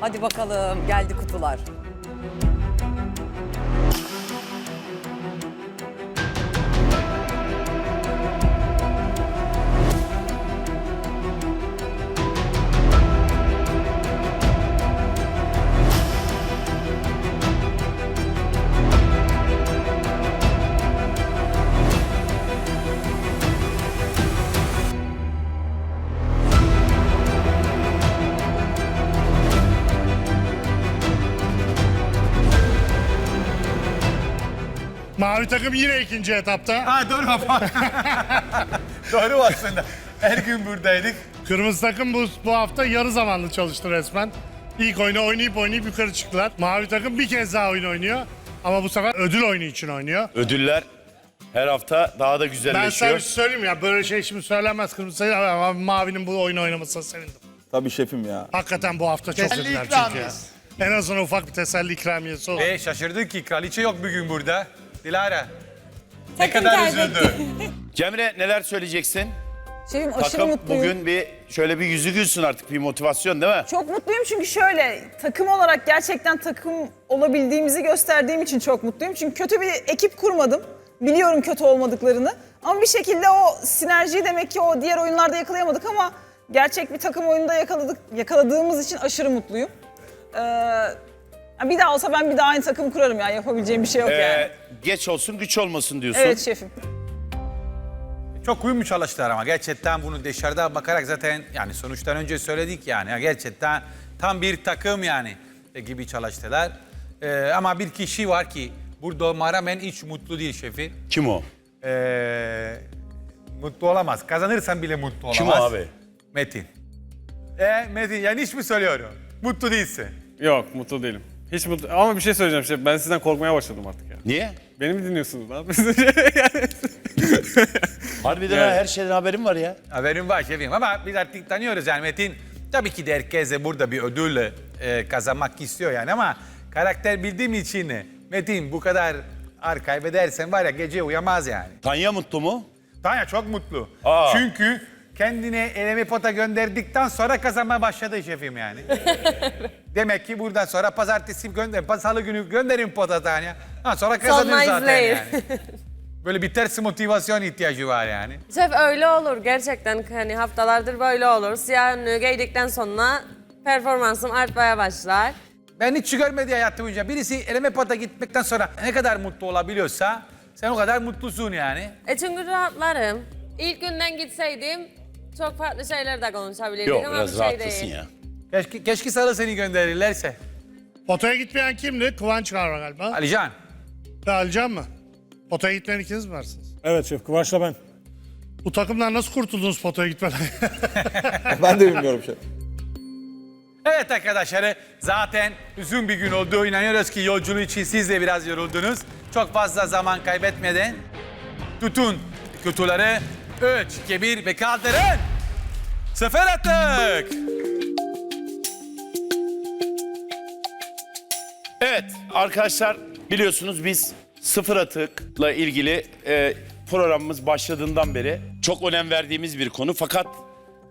Hadi bakalım geldi kutular. Mavi takım yine ikinci etapta. Ha doğru baba. doğru aslında. Her gün buradaydık. Kırmızı takım bu, bu hafta yarı zamanlı çalıştı resmen. İlk oyunu oynayıp oynayıp yukarı çıktılar. Mavi takım bir kez daha oyun oynuyor. Ama bu sefer ödül oyunu için oynuyor. Ödüller her hafta daha da Ben sana güzelleşiyor. bir şey söyleyeyim ya böyle şey şimdi söylenmez kırmızı takım ama mavinin bu oyunu oynamasına sevindim. Tabii şefim ya. Hakikaten bu hafta çok Teselli ödüller çünkü ya. ikramiyesi. En azından ufak bir teselli ikramiyesi olur. Ve şaşırdık ki kraliçe yok bugün burada. Dilara. Ne kadar üzüldü. Cemre neler söyleyeceksin? Şefim aşırı Takım mutluyum. bugün bir şöyle bir yüzü gülsün artık bir motivasyon değil mi? Çok mutluyum çünkü şöyle takım olarak gerçekten takım olabildiğimizi gösterdiğim için çok mutluyum. Çünkü kötü bir ekip kurmadım. Biliyorum kötü olmadıklarını. Ama bir şekilde o sinerjiyi demek ki o diğer oyunlarda yakalayamadık ama gerçek bir takım oyununda yakaladık, yakaladığımız için aşırı mutluyum. Ee, bir daha olsa ben bir daha aynı takım kurarım ya. Yapabileceğim bir şey yok yani. Ee, geç olsun güç olmasın diyorsun. Evet şefim. Çok uyumlu çalıştılar ama gerçekten bunu dışarıda bakarak zaten yani sonuçtan önce söyledik yani. Ya Gerçekten tam bir takım yani e, gibi çalıştılar. Ee, ama bir kişi var ki burada Maramen hiç mutlu değil şefi. Kim o? Ee, mutlu olamaz. Kazanırsan bile mutlu olamaz. Kim o abi? Metin. E Metin yanlış mı söylüyorum? Mutlu değilsin. Yok mutlu değilim. Hiç mutlu ama bir şey söyleyeceğim şef. Ben sizden korkmaya başladım artık ya. Niye? Beni mi dinliyorsunuz? Ne yapıyorsunuz? Harbiden Yani. ha, her şeyden haberim var ya. Haberim var şefim ama biz artık tanıyoruz yani Metin. Tabii ki de herkese burada bir ödül e, kazanmak istiyor yani ama karakter bildiğim için Metin bu kadar ar kaybedersen var ya gece uyamaz yani. Tanya mutlu mu? Tanya çok mutlu. Aa. Çünkü kendine eleme pota gönderdikten sonra kazanmaya başladı şefim yani. Demek ki buradan sonra pazartesi gönder, salı günü gönderin pota Tanya. Ha, sonra kazanır zaten yani. Böyle bir ters motivasyon ihtiyacı var yani. Şef öyle olur gerçekten hani haftalardır böyle olur. Siyah önlüğü giydikten sonra performansım artmaya başlar. Ben hiç görmedi hayatım boyunca. Birisi eleme pota gitmekten sonra ne kadar mutlu olabiliyorsa sen o kadar mutlusun yani. E çünkü rahatlarım. İlk günden gitseydim çok farklı şeyler de konuşabilirdik Yok ama biraz bir şey rahatlısın değil. ya. Keşke, keşke salı seni gönderirlerse. Potaya gitmeyen kimdi? Kıvanç var galiba. Alican. Alican mı? Potaya gitmeyen ikiniz mi varsınız? Evet şef Kıvanç'la ben. Bu takımdan nasıl kurtuldunuz potaya gitmeden? Ben de bilmiyorum şef. Evet arkadaşlar zaten uzun bir gün oldu. İnanıyoruz ki yolculuğu için siz de biraz yoruldunuz. Çok fazla zaman kaybetmeden tutun kutuları 3, 2, 1 ve kaldırın. Sıfır attık. Evet arkadaşlar biliyorsunuz biz sıfır atıkla ilgili e, programımız başladığından beri çok önem verdiğimiz bir konu. Fakat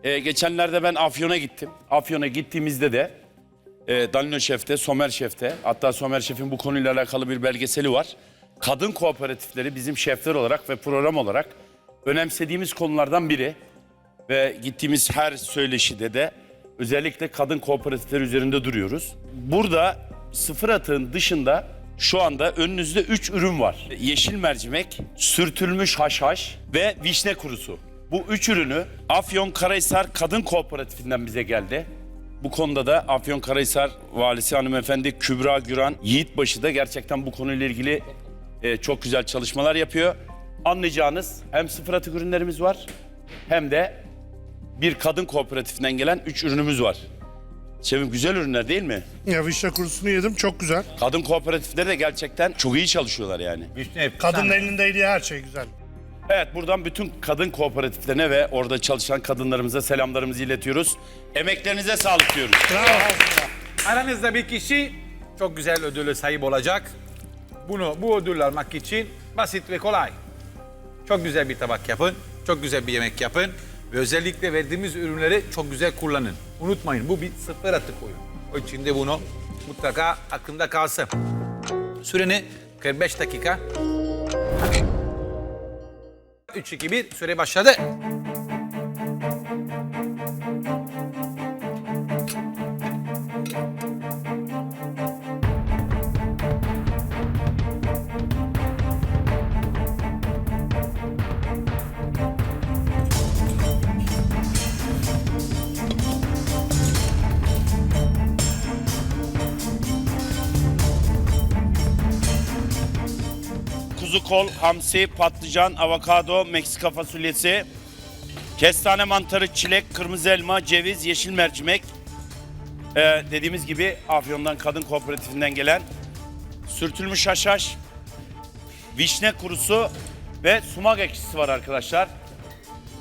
e, geçenlerde ben Afyon'a gittim. Afyon'a gittiğimizde de e, Danilo Şef'te, Somer Şef'te hatta Somer Şef'in bu konuyla alakalı bir belgeseli var. Kadın kooperatifleri bizim şefler olarak ve program olarak önemsediğimiz konulardan biri ve gittiğimiz her söyleşide de özellikle kadın kooperatifleri üzerinde duruyoruz. Burada sıfır atığın dışında şu anda önünüzde 3 ürün var. Yeşil mercimek, sürtülmüş haşhaş ve vişne kurusu. Bu üç ürünü Afyon Karahisar Kadın Kooperatifinden bize geldi. Bu konuda da Afyonkarahisar Valisi Hanımefendi Kübra Güran Yiğitbaşı da gerçekten bu konuyla ilgili e, çok güzel çalışmalar yapıyor. Anlayacağınız hem sıfır atık ürünlerimiz var hem de bir kadın kooperatifinden gelen üç ürünümüz var. Şefim güzel ürünler değil mi? ya vişne kurusunu yedim çok güzel. Kadın kooperatifleri de gerçekten çok iyi çalışıyorlar yani. Vişne Kadının elindeydi her şey güzel. Evet buradan bütün kadın kooperatiflerine ve orada çalışan kadınlarımıza selamlarımızı iletiyoruz. Emeklerinize sağlık diyoruz. Bravo. Aranızda bir kişi çok güzel ödüle sahip olacak. Bunu bu ödülü almak için basit ve kolay. Çok güzel bir tabak yapın, çok güzel bir yemek yapın ve özellikle verdiğimiz ürünleri çok güzel kullanın. Unutmayın bu bir sıfır atık oyun. O için de bunu mutlaka aklında kalsın. Süreni 45 dakika. 3, 2, 1 süre başladı. Kol, hamsi, patlıcan, avokado, Meksika fasulyesi, kestane mantarı, çilek, kırmızı elma, ceviz, yeşil mercimek. Ee, dediğimiz gibi Afyon'dan Kadın Kooperatifinden gelen sürtülmüş haşhaş, vişne kurusu ve sumak ekşisi var arkadaşlar.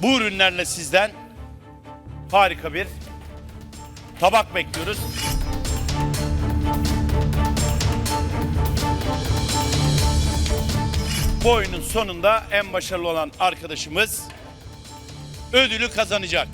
Bu ürünlerle sizden harika bir tabak bekliyoruz. Bu oyunun sonunda en başarılı olan arkadaşımız ödülü kazanacak.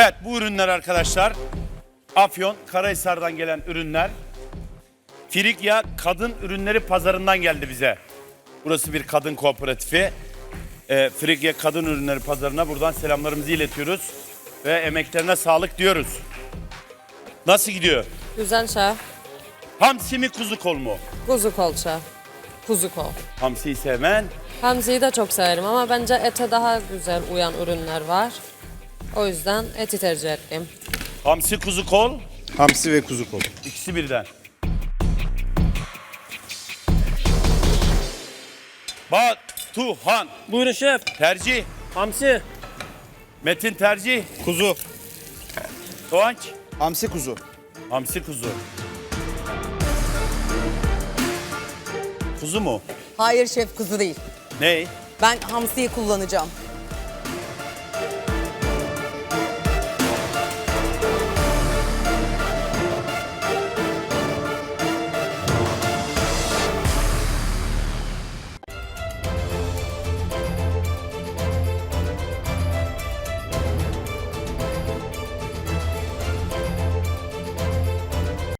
Evet bu ürünler arkadaşlar Afyon, Karahisar'dan gelen ürünler. Frikya Kadın Ürünleri Pazarı'ndan geldi bize. Burası bir kadın kooperatifi. Ee, Frikya Kadın Ürünleri Pazarı'na buradan selamlarımızı iletiyoruz. Ve emeklerine sağlık diyoruz. Nasıl gidiyor? Güzel şef. Hamsi mi kuzu kol mu? Kuzu kol şef. Kuzu kol. Hamsiyi sevmen. Hamsiyi de çok severim ama bence ete daha güzel uyan ürünler var. O yüzden eti tercih ettim. Hamsi kuzu kol. Hamsi ve kuzu kol. ikisi birden. Batuhan. Buyurun şef. Tercih. Hamsi. Metin tercih. Kuzu. Doğanç. Hamsi kuzu. Hamsi kuzu. Kuzu mu? Hayır şef kuzu değil. Ney? Ben hamsiyi kullanacağım.